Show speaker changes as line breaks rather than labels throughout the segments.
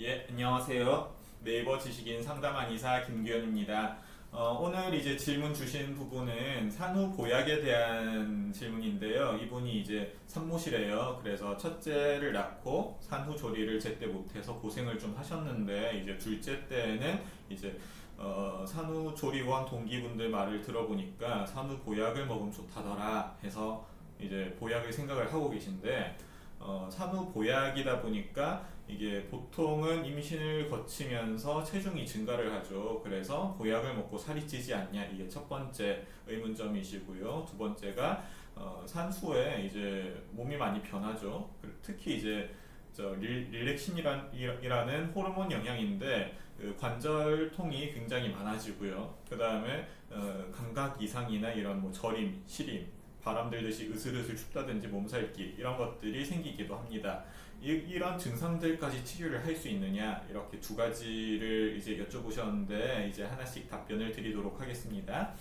예, 안녕하세요. 네이버 지식인 상담한 이사 김규현입니다. 어, 오늘 이제 질문 주신 부분은 산후 보약에 대한 질문인데요. 이분이 이제 산모시래요. 그래서 첫째를 낳고 산후 조리를 제때 못해서 고생을 좀 하셨는데 이제 둘째 때는 이제 어, 산후 조리원 동기분들 말을 들어보니까 산후 보약을 먹으면 좋다더라 해서 이제 보약을 생각을 하고 계신데 어, 산후 보약이다 보니까 이게 보통은 임신을 거치면서 체중이 증가를 하죠. 그래서 보약을 먹고 살이 찌지 않냐 이게 첫 번째 의문점이시고요. 두 번째가 어, 산후에 이제 몸이 많이 변하죠. 그- 특히 이제 저 릴, 릴렉신이라는 호르몬 영향인데 그 관절통이 굉장히 많아지고요. 그 다음에 어, 감각 이상이나 이런 뭐 저림, 시림, 바람 들듯이 으슬으슬 춥다든지 몸살기 이런 것들이 생기기도 합니다. 이, 이런 증상들까지 치료를 할 수 있느냐 이렇게 두 가지를 이제 여쭤보셨는데 이제 하나씩 답변을 드리도록 하겠습니다.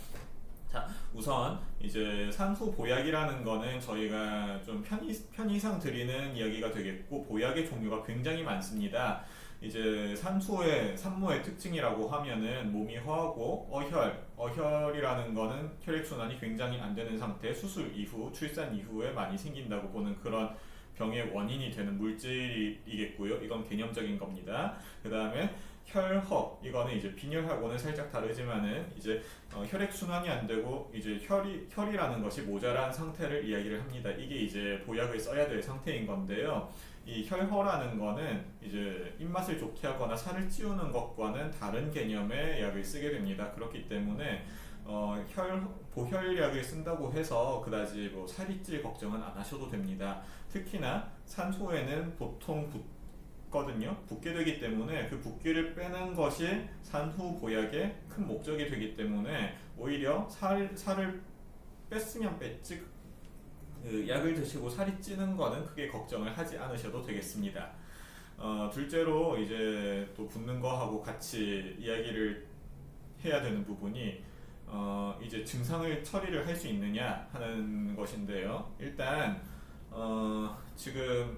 자 우선 이제 산후 보약이라는 거는 저희가 좀 편의, 편의상 드리는 이야기가 되겠고 보약의 종류가 굉장히 많습니다. 이제 산소의 산모의 특징이라고 하면은 몸이 허하고 어혈, 어혈이라는 거는 혈액 순환이 굉장히 안 되는 상태, 수술 이후, 출산 이후에 많이 생긴다고 보는 그런 병의 원인이 되는 물질이겠고요. 이건 개념적인 겁니다. 그 다음에 혈허 이거는 이제 빈혈하고는 살짝 다르지만은 이제 어, 혈액 순환이 안 되고 이제 혈이 혈이라는 것이 모자란 상태를 이야기를 합니다. 이게 이제 보약을 써야 될 상태인 건데요. 이 혈허라는 거는 이제 입맛을 좋게 하거나 살을 찌우는 것과는 다른 개념의 약을 쓰게 됩니다. 그렇기 때문에 어, 혈 보혈약을 쓴다고 해서 그다지 뭐 살이 찔 걱정은 안 하셔도 됩니다. 특히나 산소에는 보통 붓거든요. 붓게 되기 때문에 그 붓기를 빼는 것이 산후 보약의 큰 목적이 되기 때문에 오히려 살 살을 뺐으면 뺐지 그 약을 드시고 살이 찌는 거는 크게 걱정을 하지 않으셔도 되겠습니다. 어, 둘째로 이제 또 붓는 거하고 같이 이야기를 해야 되는 부분이 어, 이제 증상을 처리를 할 수 있느냐 하는 것인데요. 일단 어, 지금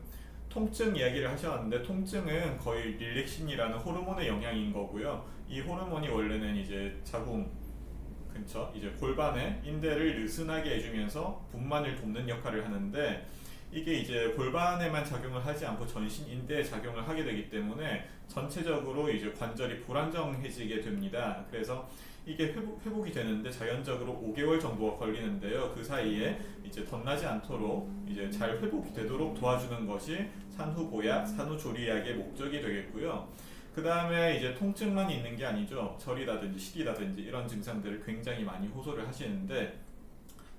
통증 이야기를 하셨는데 통증은 거의 릴렉신이라는 호르몬의 영향인 거고요. 이 호르몬이 원래는 이제 자궁 근처 이제 골반의 인대를 느슨하게 해주면서 분만을 돕는 역할을 하는데 이게 이제 골반에만 작용을 하지 않고 전신 인대에 작용을 하게 되기 때문에 전체적으로 이제 관절이 불안정해지게 됩니다. 그래서 이게 회복, 회복이 되는데 자연적으로 5개월 정도가 걸리는데요. 그 사이에 이제 덧나지 않도록 이제 잘 회복이 되도록 도와주는 것이 산후 보약, 산후 조리약의 목적이 되겠고요. 그 다음에 이제 통증만 있는 게 아니죠. 저리다든지 시리다든지 이런 증상들을 굉장히 많이 호소를 하시는데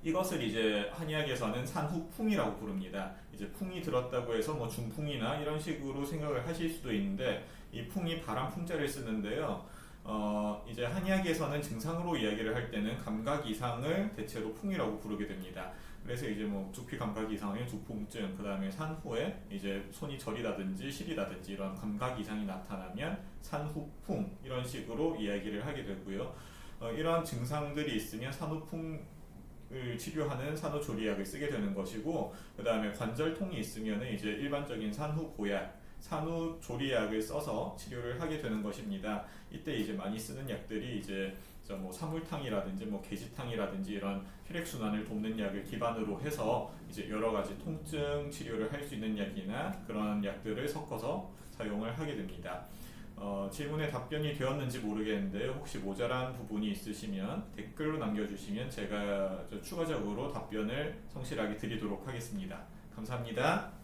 이것을 이제 한의학에서는 산후풍이라고 부릅니다. 이제 풍이 들었다고 해서 뭐 중풍이나 이런 식으로 생각을 하실 수도 있는데 이 풍이 바람 풍자를 쓰는데요. 어, 이제 한의학에서는 증상으로 이야기를 할 때는 감각 이상을 대체로 풍이라고 부르게 됩니다. 그래서 이제 뭐 두피 감각 이상의 두통증, 그 다음에 산후에 이제 손이 저리다든지 시리다든지 이런 감각 이상이 나타나면 산후풍 이런 식으로 이야기를 하게 되고요. 어, 이런 증상들이 있으면 산후풍 을 치료하는 산후조리약을 쓰게 되는 것이고 그 다음에 관절통이 있으면 이제 일반적인 산후보약, 산후조리약을 써서 치료를 하게 되는 것입니다. 이때 이제 많이 쓰는 약들이 이제 저뭐 사물탕이라든지 뭐 게지탕이라든지 이런 혈액 순환을 돕는 약을 기반으로 해서 이제 여러 가지 통증 치료를 할 수 있는 약이나 그런 약들을 섞어서 사용을 하게 됩니다. 어, 질문에 답변이 되었는지 모르겠는데요. 혹시 모자란 부분이 있으시면 댓글로 남겨주시면 제가 저 추가적으로 답변을 성실하게 드리도록 하겠습니다. 감사합니다.